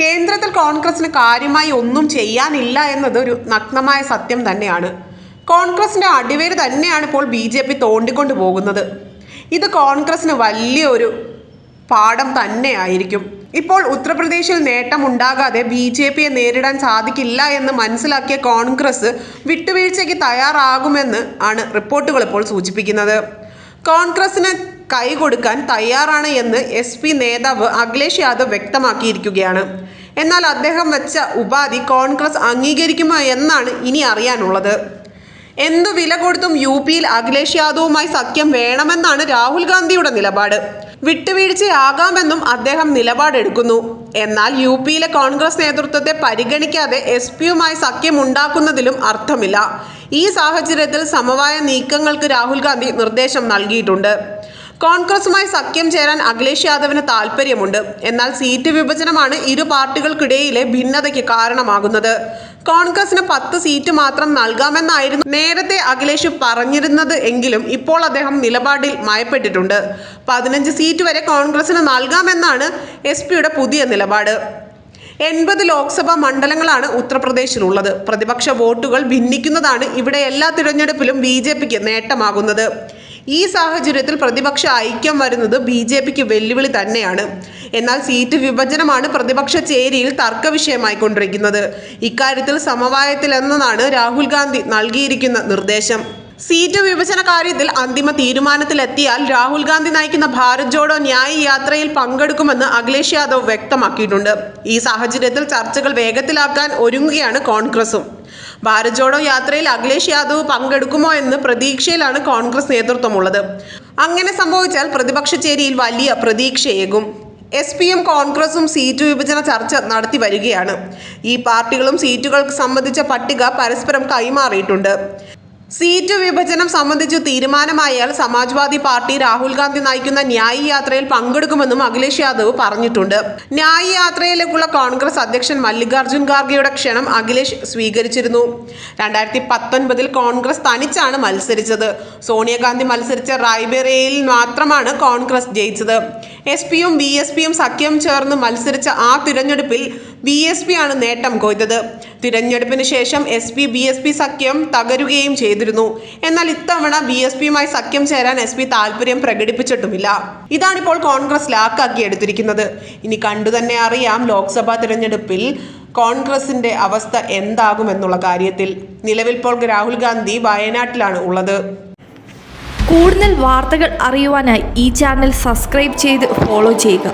കേന്ദ്രത്തിൽ കോൺഗ്രസിന് കാര്യമായി ഒന്നും ചെയ്യാനില്ല എന്നത് ഒരു നഗ്നമായ സത്യം തന്നെയാണ്. കോൺഗ്രസിന്റെ അടിവേര് തന്നെയാണ് ഇപ്പോൾ ബി ജെ പി തോണ്ടിക്കൊണ്ടു പോകുന്നത്. ഇത് കോൺഗ്രസിന് വലിയൊരു പാഠം തന്നെയായിരിക്കും. ഇപ്പോൾ ഉത്തർപ്രദേശിൽ നേട്ടമുണ്ടാകാതെ ബി ജെ പിയെ നേരിടാൻ സാധിക്കില്ല എന്ന് മനസ്സിലാക്കിയ കോൺഗ്രസ് വിട്ടുവീഴ്ചയ്ക്ക് തയ്യാറാകുമെന്ന് ആണ് റിപ്പോർട്ടുകൾ ഇപ്പോൾ സൂചിപ്പിക്കുന്നത്. കോൺഗ്രസിന് കൈകൊടുക്കാൻ തയ്യാറാണ് എന്ന് എസ് പി നേതാവ് അഖിലേഷ് യാദവ് വ്യക്തമാക്കിയിരിക്കുകയാണ്. എന്നാൽ അദ്ദേഹം വെച്ച ഉപാധി കോൺഗ്രസ് അംഗീകരിക്കുമോ എന്നാണ് ഇനി അറിയാനുള്ളത്. എന്തു വില കൊടുത്തും യു പിയിൽ അഖിലേഷ് യാദവുമായി സഖ്യം വേണമെന്നാണ് രാഹുൽ ഗാന്ധിയുടെ നിലപാട്. വിട്ടുവീഴ്ചയാകാമെന്നും അദ്ദേഹം നിലപാടെടുക്കുന്നു. എന്നാൽ യു പിയിലെ കോൺഗ്രസ് നേതൃത്വത്തെ പരിഗണിക്കാതെ എസ് പിയുമായി സഖ്യമുണ്ടാക്കുന്നതിലും അർത്ഥമില്ല. ഈ സാഹചര്യത്തിൽ സമവായ നീക്കങ്ങൾക്ക് രാഹുൽ ഗാന്ധി നിർദ്ദേശം നൽകിയിട്ടുണ്ട്. കോൺഗ്രസുമായി സഖ്യം ചേരാൻ അഖിലേഷ് യാദവിന് താല്പര്യമുണ്ട് എന്നാൽ സീറ്റ് വിഭജനമാണ് ഇരു പാർട്ടികൾക്കിടയിലെ ഭിന്നതയ്ക്ക് കാരണമാകുന്നത്. കോൺഗ്രസിന് പത്ത് സീറ്റ് മാത്രം നൽകാമെന്നായിരുന്നു നേരത്തെ അഖിലേഷ് പറഞ്ഞിരുന്നത് എങ്കിലും ഇപ്പോൾ അദ്ദേഹം നിലപാടിൽ മയപ്പെട്ടിട്ടുണ്ട്. പതിനഞ്ച് സീറ്റ് വരെ കോൺഗ്രസിന് നൽകാമെന്നാണ് എസ് പിയുടെ പുതിയ നിലപാട്. എൺപത് ലോക്സഭാ മണ്ഡലങ്ങളാണ് ഉത്തർപ്രദേശിലുള്ളത്. പ്രതിപക്ഷ വോട്ടുകൾ ഭിന്നിക്കുന്നതാണ് ഇവിടെ എല്ലാ തിരഞ്ഞെടുപ്പിലും ബി നേട്ടമാകുന്നത്. ഈ സാഹചര്യത്തിൽ പ്രതിപക്ഷ ഐക്യം വരുന്നത് ബി ജെ പിക്ക് വെല്ലുവിളി തന്നെയാണ്. എന്നാൽ സീറ്റ് വിഭജനമാണ് പ്രതിപക്ഷ ചേരിയിൽ തർക്ക വിഷയമായിക്കൊണ്ടിരിക്കുന്നത് ഇക്കാര്യത്തിൽ സമവായത്തിലെന്നതാണ് രാഹുൽ ഗാന്ധി നൽകിയിരിക്കുന്ന നിർദ്ദേശം. സീറ്റ് വിഭജന കാര്യത്തിൽ അന്തിമ തീരുമാനത്തിലെത്തിയാൽ രാഹുൽ ഗാന്ധി നയിക്കുന്ന ഭാരത് ജോഡോ ന്യായ് യാത്രയിൽ പങ്കെടുക്കുമെന്ന് അഖിലേഷ് യാദവ് വ്യക്തമാക്കിയിട്ടുണ്ട്. ഈ സാഹചര്യത്തിൽ ചർച്ചകൾ വേഗത്തിലാക്കാൻ ഒരുങ്ങുകയാണ് കോൺഗ്രസും. ഭാരത് ജോഡോ യാത്രയിൽ അഖിലേഷ് യാദവ് പങ്കെടുക്കുമോ എന്ന് പ്രതീക്ഷയിലാണ് കോൺഗ്രസ് നേതൃത്വമുള്ളത്. അങ്ങനെ സംഭവിച്ചാൽ പ്രതിപക്ഷ ചേരിയിൽ വലിയ പ്രതീക്ഷയേകും. എസ് പിയും കോൺഗ്രസും സീറ്റ് വിഭജന ചർച്ച നടത്തി വരികയാണ്. ഈ പാർട്ടികളും സീറ്റുകൾക്ക് സംബന്ധിച്ച പട്ടിക പരസ്പരം കൈമാറിയിട്ടുണ്ട്. സീറ്റ് വിഭജനം സംബന്ധിച്ച് തീരുമാനമായാൽ സമാജ്വാദി പാർട്ടി രാഹുൽ ഗാന്ധി നയിക്കുന്ന ന്യായ് യാത്രയിൽ പങ്കെടുക്കുമെന്നും അഖിലേഷ് യാദവ് പറഞ്ഞിട്ടുണ്ട്. ന്യായ് യാത്രയിലേക്കുള്ള കോൺഗ്രസ് അധ്യക്ഷൻ മല്ലികാർജുൻ ഖാർഗെയുടെ ക്ഷണം അഖിലേഷ് സ്വീകരിച്ചിരുന്നു. രണ്ടായിരത്തി പത്തൊൻപതിൽ കോൺഗ്രസ് തനിച്ചാണ് മത്സരിച്ചത്. സോണിയാഗാന്ധി മത്സരിച്ച റായ്ബറേലിയിൽ മാത്രമാണ് കോൺഗ്രസ് ജയിച്ചത്. എസ് പിയും ബി എസ് പിയും സഖ്യം ചേർന്ന് മത്സരിച്ച ആ തിരഞ്ഞെടുപ്പിൽ ബി എസ് പി ആണ് നേട്ടം കൊയ്തത്. തിരഞ്ഞെടുപ്പിന് ശേഷം S P B S P സഖ്യം തകരുകയും ചെയ്തിരുന്നു. എന്നാൽ ഇത്തവണ ബി എസ് പിയുമായി സഖ്യം ചേരാൻ എസ് പി താല്പര്യം പ്രകടിപ്പിച്ചിട്ടുമില്ല. ഇതാണിപ്പോൾ കോൺഗ്രസ് ലാക്കാക്കി എടുത്തിരിക്കുന്നത്. ഇനി കണ്ടു തന്നെ അറിയാം ലോക്സഭാ തിരഞ്ഞെടുപ്പിൽ കോൺഗ്രസിന്റെ അവസ്ഥ എന്താകുമെന്നുള്ള കാര്യത്തിൽ. നിലവിൽ ഇപ്പോൾ രാഹുൽ ഗാന്ധി വയനാട്ടിലാണ് ഉള്ളത്. കൂടുതൽ വാർത്തകൾ അറിയുവാനായി ഈ ചാനൽ സബ്സ്ക്രൈബ് ചെയ്ത് ഫോളോ ചെയ്യുക.